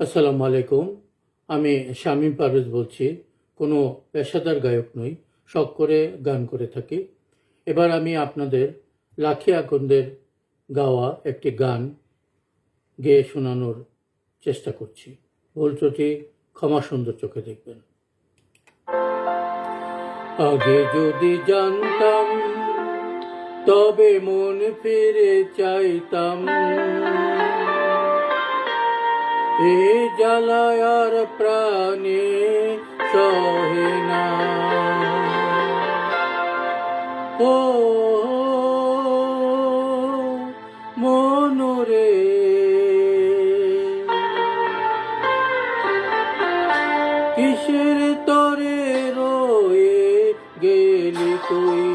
আসসালামু আলাইকুম। আমি শামীম পারভেজ বলছি। কোনো পেশাদার গায়ক নই। শখ করে গান করে থাকি। এবার আমি আপনাদের লাখি আকন্দের গাওয়া একটি গান গেয়ে শোনানোর চেষ্টা করছি। ভুল ত্রুটি, ক্ষমা সুন্দর চোখে দেখবেন। আগে যদি জানতাম, তবে মন ফিরে চাইতাম। এ জ্বালায়ার প্রাণে সহে না। ও মনরে কিসের তরে রয়ে গেলি তুই?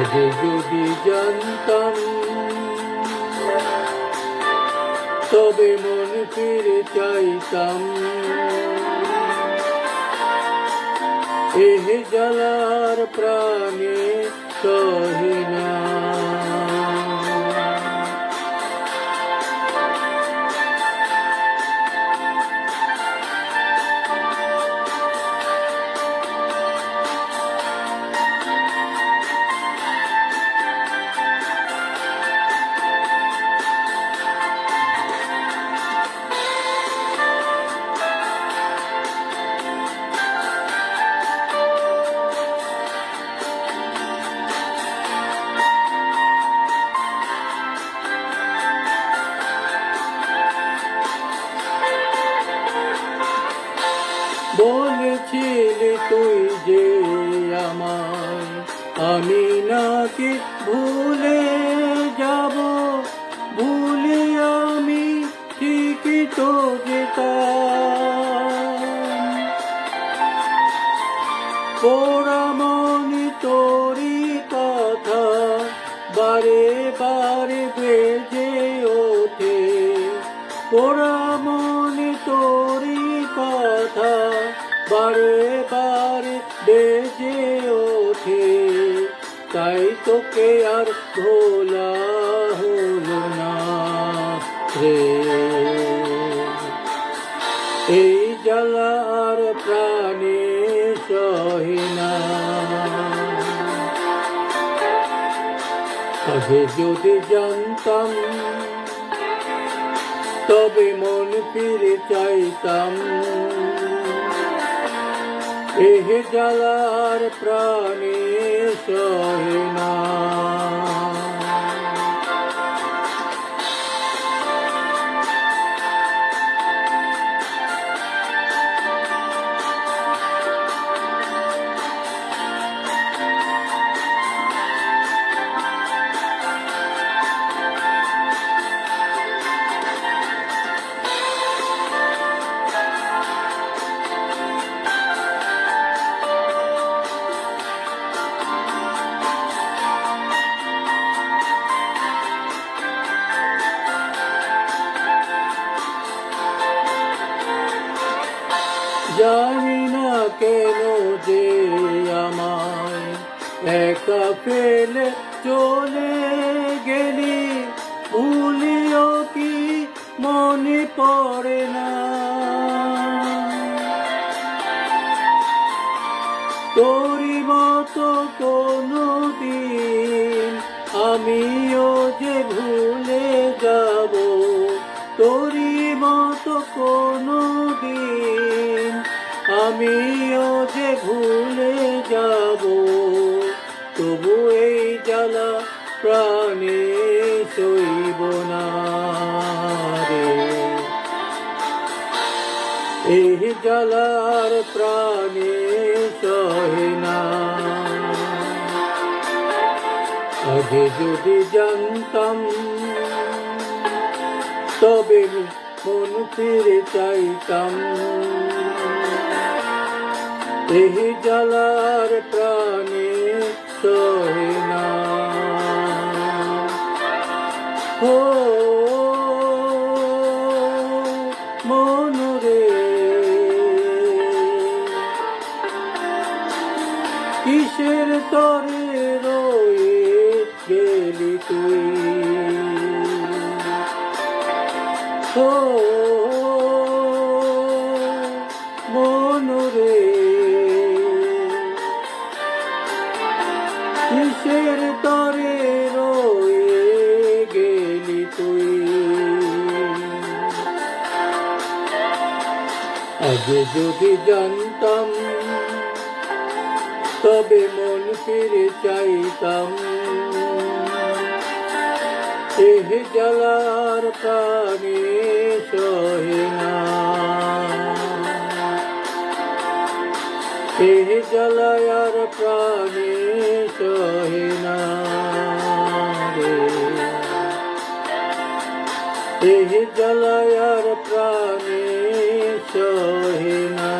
আগে যদি জানতাম তবে মন ফিরে চাইতাম। এহ জ্বালার প্রাণে সহিনা বলেছিলি তুই যে আমায়। আমি নাকি ভুলে যাব, ভুলে আমি ঠিকই তো যেতাম। পোড়ামনি তোরি কথা, বারে বারে বেজে ওঠে। পোড়ামনি তোরি বারে বারে বেজে ওঠে, তাই তোকে আর ভোলা হলো না রে। এই জ্বালার প্রাণে সহে না। যদি জানতাম, তবে মন ফিরে চাইতাম। এহ জ্বালার প্রাণে সহে কেন যে আমায়। একা ফেলে চলে গেলি, ভুলিও কি মনে পড়ে না? তোরি মতো কোনো দিন আমিও যে ভুলে যাব তোরি মতো কোনো আমিও যে ভুলে যাব, তবু এই জ্বালা প্রাণে সইব না রে। এই জ্বালার প্রাণে সহে না। আগে যদি জানতাম, তবে মন ফিরে চাইতাম। এই জ্বালার প্রাণে সহে না। ও মনরে কিসের তরে রয়ে গেলি তুই? ও কিসের তরে রয়ে গেলি তুই? আগে যদি জানতাম, তবে মন ফিরে চাইতাম। এহ জ্বালার প্রাণে সহে না। এহ জ্বালায়ার প্রাণে এই জ্বালায়ার প্রাণে সহিনা।